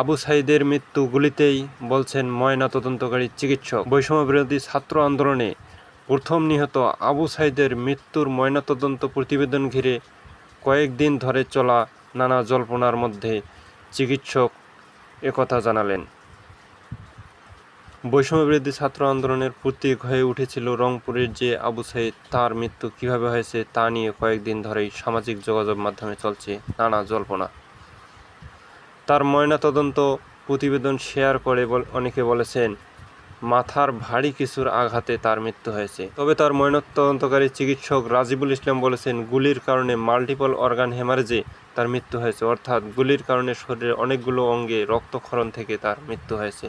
আবু সাইদের মৃত্যু গুলিতেই বলছেন ময়না তদন্তকারী চিকিৎসক। বৈষম্য বিরোধী ছাত্র আন্দোলনে প্রথম নিহত আবু সাইদের মৃত্যুর ময়নাতদন্ত প্রতিবেদন ঘিরে কয়েকদিন ধরে চলা নানা জল্পনার মধ্যে চিকিৎসক একথা জানালেন। বৈষম্য বিরোধী ছাত্র আন্দোলনের প্রতীক হয়ে উঠেছিল রংপুরের যে আবু সাইদ, তার মৃত্যু কীভাবে হয়েছে তা নিয়ে কয়েকদিন ধরেই সামাজিক যোগাযোগ মাধ্যমে চলছে নানা জল্পনা। তার ময়নাতদন্ত প্রতিবেদন শেয়ার করে অনেকে বলেছেন, মাথার ভারী কিছুর আঘাতে তার মৃত্যু হয়েছে। তবে তার ময়নাতদন্তকারী চিকিৎসক রাজিবুল ইসলাম বলেছেন, গুলির কারণে মাল্টিপল অর্গান হেমারেজে তার মৃত্যু হয়েছে। অর্থাৎ গুলির কারণে শরীরের অনেকগুলো অঙ্গে রক্তক্ষরণ থেকে তার মৃত্যু হয়েছে।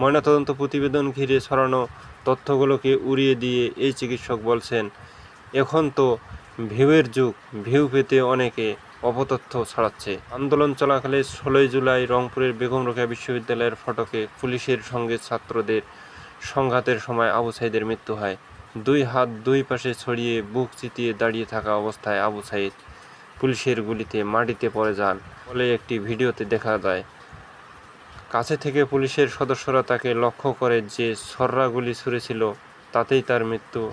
ময়নাতদন্ত প্রতিবেদন ঘিরে ছড়ানো তথ্যগুলোকে উড়িয়ে দিয়ে এই চিকিৎসক বলছেন, এখন তো ভিউয়ের যুগ, ভিউ পেতে অনেকে অপতথ্য ছড়াচ্ছে। আন্দোলন চলাকালে ষোলোই জুলাই রংপুরের বেগম রোকেয়া বিশ্ববিদ্যালয়ের ফটকে পুলিশের সঙ্গে ছাত্রদের সংঘাতের সময় আবু সাইদের মৃত্যু হয়। দুই হাত দুই পাশে ছড়িয়ে বুক চিতিয়ে দাঁড়িয়ে থাকা অবস্থায় আবু সাইদ পুলিশের গুলিতে মাটিতে পড়ে যান বলে একটি ভিডিওতে দেখা যায়। কাছে থেকে পুলিশের সদস্যরা তাকে লক্ষ্য করে যে ছররা গুলি ছুঁড়েছিল, তাতেই তার মৃত্যু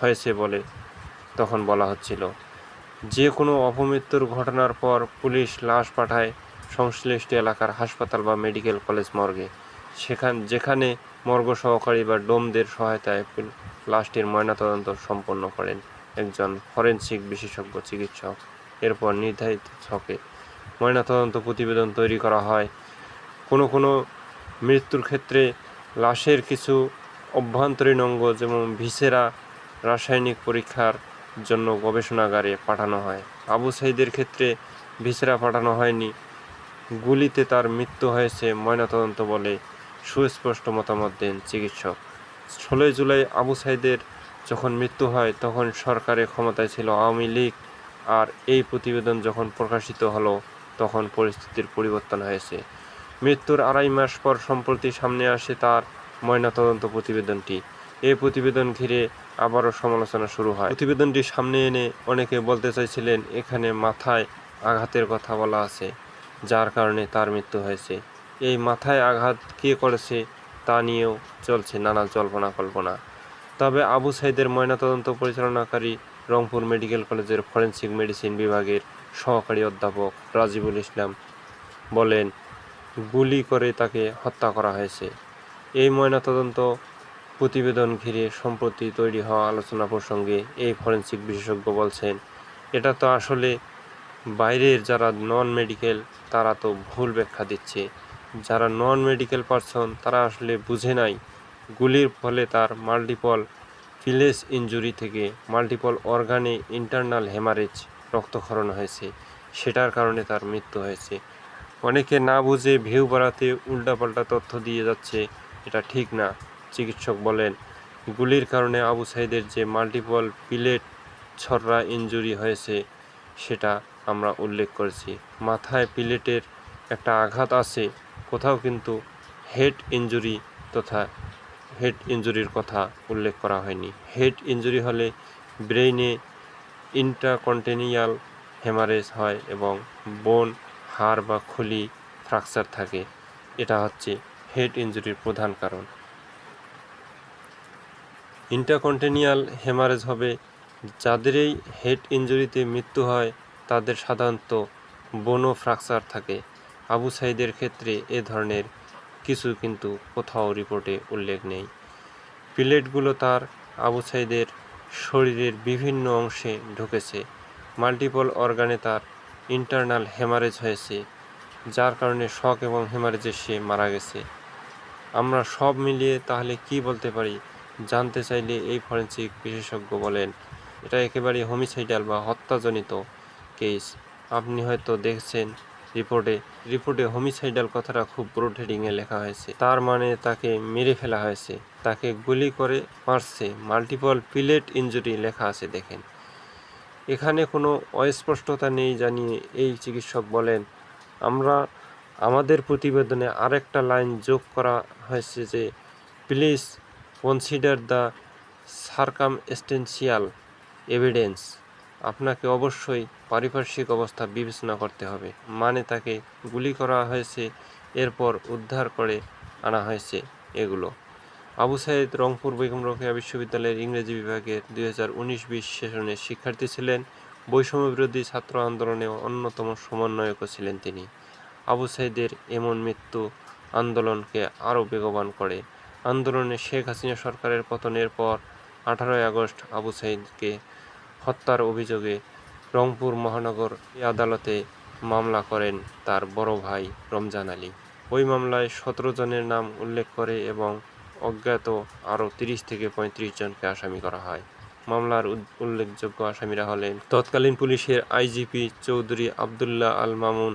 হয়েছে বলে তখন বলা হচ্ছিল। যে কোনো অপমৃত্যুর ঘটনার পর পুলিশ লাশ পাঠায় সংশ্লিষ্ট এলাকার হাসপাতাল বা মেডিকেল কলেজ মর্গে। সেখান, যেখানে মর্গ সহকারী বা ডোমদের সহায়তায় লাশটির ময়নাতদন্ত সম্পন্ন করেন একজন ফরেনসিক বিশেষজ্ঞ চিকিৎসক। এরপর নির্ধারিত ছকে ময়নাতদন্ত প্রতিবেদন তৈরি করা হয়। কোনো কোনো মৃত্যুর ক্ষেত্রে লাশের কিছু অভ্যন্তরীণ অঙ্গ যেমন ভিসেরা, রাসায়নিক পরীক্ষার জন্য গবেষণাগারে পাঠানো হয়। আবু সাইদের ক্ষেত্রে ভিসেরা পাঠানো হয়নি। গুলিতে তার মৃত্যু হয়েছে ময়নাতদন্ত বলে সুস্পষ্ট মতামত দেন চিকিৎসক। ষোলোই জুলাই আবু সাইদের যখন মৃত্যু হয়, তখন সরকারে ক্ষমতায় ছিল আওয়ামী লীগ আর এই প্রতিবেদন যখন প্রকাশিত হলো, তখন পরিস্থিতির পরিবর্তন হয়েছে। মৃত্যুর আড়াই মাস পর সম্প্রতি সামনে আসে তার ময়নাতদন্ত প্রতিবেদনটি। এই প্রতিবেদন ঘিরে আবারও সমালোচনা শুরু হয়। প্রতিবেদনটি সামনে এনে অনেকে বলতে চাইছিলেন, এখানে মাথায় আঘাতের কথা বলা আছে, যার কারণে তার মৃত্যু হয়েছে। এই মাথায় আঘাত কে করেছে তা নিয়েও চলছে নানা জল্পনা কল্পনা। তবে আবু সাইদের ময়নাতদন্ত পরিচালনাকারী রংপুর মেডিকেল কলেজের ফরেনসিক মেডিসিন বিভাগের সহকারী অধ্যাপক রাজিবুল ইসলাম বলেন, গুলি করে তাকে হত্যা করা হয়েছে। এই ময়নাতদন্ত প্রতিবেদন ঘিরে সম্প্রতি তৈরি হওয়া আলোচনা প্রসঙ্গে এই ফরেনসিক বিশেষজ্ঞ বলছেন, এটা তো আসলে বাইরের যারা নন মেডিকেল তারা তো ভুল ব্যাখ্যা দিচ্ছে। যারা নন মেডিকেল পারসন তারা আসলে বুঝে নাই। গুলির ফলে তার মাল্টিপল ফিলেস ইনজুরি থেকে মাল্টিপল অর্গানে ইন্টারনাল হেমারেজ রক্তক্ষরণ হয়েছে। সেটার কারণে তার মৃত্যু হয়েছে। অনেকে না বুঝে ভিউ বাড়াতে উল্টাপাল্টা তথ্য দিয়ে যাচ্ছে। এটা ঠিক না। চিকিৎসক বলেন, গুলির কারণে আবু সাইদের যে মাল্টিপল পিলেট ছররা ইনজুরি হয়েছে, সেটা আমরা উল্লেখ করেছি। মাথায় পিলেটের একটা আঘাত আছে, কোথাও কিন্তু হেড ইনজুরি তথা হেড ইনজুরির কথা উল্লেখ করা হয়নি। হেড ইনজুরি হলে ব্রেইনে ইন্টাকন্টিনিয়াল হেমারেজ হয় এবং বোন, হাড় বা খুলি ফ্র্যাকচার থাকে। এটা হচ্ছে হেড ইনজুরির প্রধান কারণ। ইন্টাকন্টিনিয়াল হেমারেজ হবে, যাদেরই হেড ইনজুরিতে মৃত্যু হয়, তাদের সাধারণত বোনো ফ্র্যাকচার থাকে। আবু সাইদের ক্ষেত্রে এ ধরনের কিছু কিন্তু কোথাও রিপোর্টে উল্লেখ নেই। প্লেটগুলো তার আবু সাইদের শরীরের বিভিন্ন অংশে ঢুকেছে। মাল্টিপল অর্গানে তার ইন্টারনাল হেমারেজ হয়েছে, যার কারণে শক এবং হেমারেজে সে মারা গেছে। আমরা সব মিলিয়ে তাহলে কি বলতে পারি জানতে চাইলে এই ফরেনসিক বিশেষজ্ঞ বলেন, এটা একেবারে হোমিসাইডাল বা হত্যাজনিত কেস আপনি হয়তো দেখছেন রিপোর্টে রিপোর্টে হোমিসাইডাল কথাটা খুব ব্রড হেডিংয়ে লেখা হয়েছে। তার মানে তাকে মেরে ফেলা হয়েছে। তাকে গুলি করে মারছে। মাল্টিপল পিলেট ইনজুরি লেখা আছে, দেখেন। এখানে কোনো অস্পষ্টতা নেই জানিয়ে এই চিকিৎসক বলেন, আমরা আমাদের প্রতিবেদনে আরেকটা লাইন যোগ করা হয়েছে যে please consider the circumstantial evidence আপনাকে অবশ্যই পারিপার্শ্বিক অবস্থা বিবেচনা করতে হবে। মানে তাকে গুলি করা হয়েছে, এরপর উদ্ধার করে আনা হয়েছে এগুলো। আবু সাইদ রংপুর বেগম রোকেয়া বিশ্ববিদ্যালয়ের ইংরেজি বিভাগের দুই হাজার উনিশ বিশ সেশনের শিক্ষার্থী ছিলেন। বৈষম্যবিরোধী ছাত্র আন্দোলনে অন্যতম সমন্বয়কও ছিলেন তিনি। আবু সাইদের এমন মৃত্যু আন্দোলনকে আরও বেগবান করে। আন্দোলনে শেখ হাসিনা সরকারের পতনের পর আঠারোই আগস্ট আবু সাইদকে হত্যার অভিযোগে রংপুর মহানগর আদালতে মামলা করেন তার বড় ভাই রমজান আলী। ওই মামলায় সতেরো জনের নাম উল্লেখ করে এবং অজ্ঞাত আরও তিরিশ থেকে পঁয়ত্রিশ জনকে আসামি করা হয়। মামলার উল্লেখযোগ্য আসামিরা হলেন তৎকালীন পুলিশের আইজিপি চৌধুরী আবদুল্লাহ আল মামুন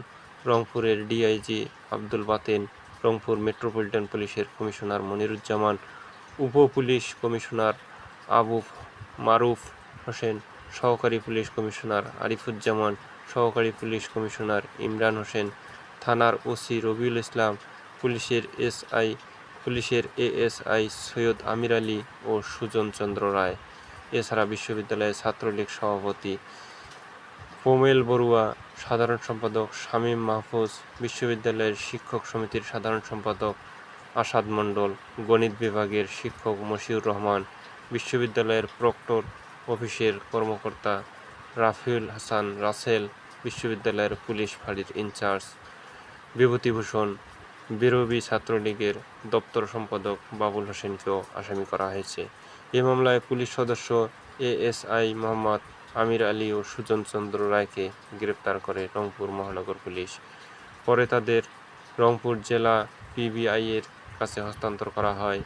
রংপুরের ডিআইজি আব্দুল বাতেন রংপুর মেট্রোপলিটন পুলিশের কমিশনার মনিরুজ্জামান, উপ পুলিশ কমিশনার আবু মারুফ হোসেন, সহকারী পুলিশ কমিশনার আরিফুজ্জামান, সহকারী পুলিশ কমিশনার ইমরান হোসেন, থানার ওসি রবিউল ইসলাম, পুলিশের এসআই, পুলিশের এএসআই সৈয়দ আমির আলী ও সুজন চন্দ্র রায়। এছাড়া বিশ্ববিদ্যালয়ের ছাত্রলীগ সভাপতি পোমেল বড়ুয়া সাধারণ সম্পাদক শামীম মাহফুজ, বিশ্ববিদ্যালয়ের শিক্ষক সমিতির সাধারণ সম্পাদক আসাদ মণ্ডল, গণিত বিভাগের শিক্ষক মশিউর রহমান, বিশ্ববিদ্যালয়ের প্রক্টর অফিসের কর্মকর্তা রাফিউল হাসান রাসেল, বিশ্ববিদ্যালয়ের পুলিশ ফাঁড়ির ইনচার্জ বিভূতিভূষণ বিরোবী ছাত্রলীগের দপ্তর সম্পাদক বাবুল হোসেনকেও আসামি করা হয়েছে। এ মামলায় পুলিশ সদস্য এএসআই মোহাম্মদ আমির আলী ও সুজন চন্দ্র রায়কে গ্রেপ্তার করে রংপুর মহানগর পুলিশ। পরে তাদের রংপুর জেলা পিবিআইয়ের কাছে হস্তান্তর করা হয়।